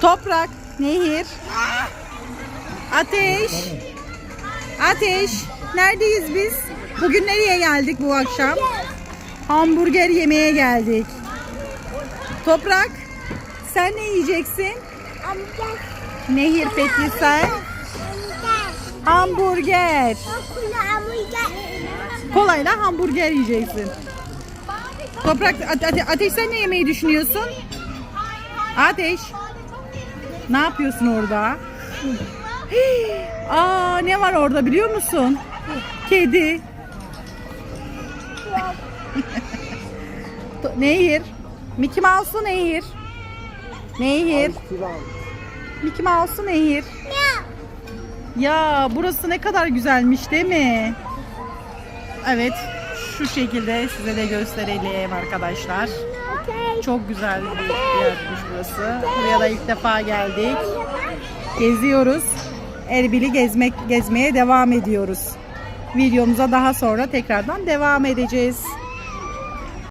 Toprak, Nehir, Ateş, Ateş. Neredeyiz biz? Bugün nereye geldik bu akşam? Hamburger yemeye geldik. Toprak, sen ne yiyeceksin? Nehir peki sen? Hamburger. Kolayla hamburger yiyeceksin. Toprak, ate- Ateş sen ne yemeyi düşünüyorsun? Ateş. Ne yapıyorsun orada? Aa ne var orada biliyor musun? Kedi. Nehir. Mickey Mouse'u Nehir. Nehir. Mickey Mouse'u Nehir. Ya burası ne kadar güzelmiş değil mi? Evet. Şu şekilde size de gösterelim arkadaşlar. Çok güzel bir yermiş burası. Buraya da ilk defa geldik. Geziyoruz. Erbil'i gezmek gezmeye devam ediyoruz. Videomuza daha sonra tekrardan devam edeceğiz.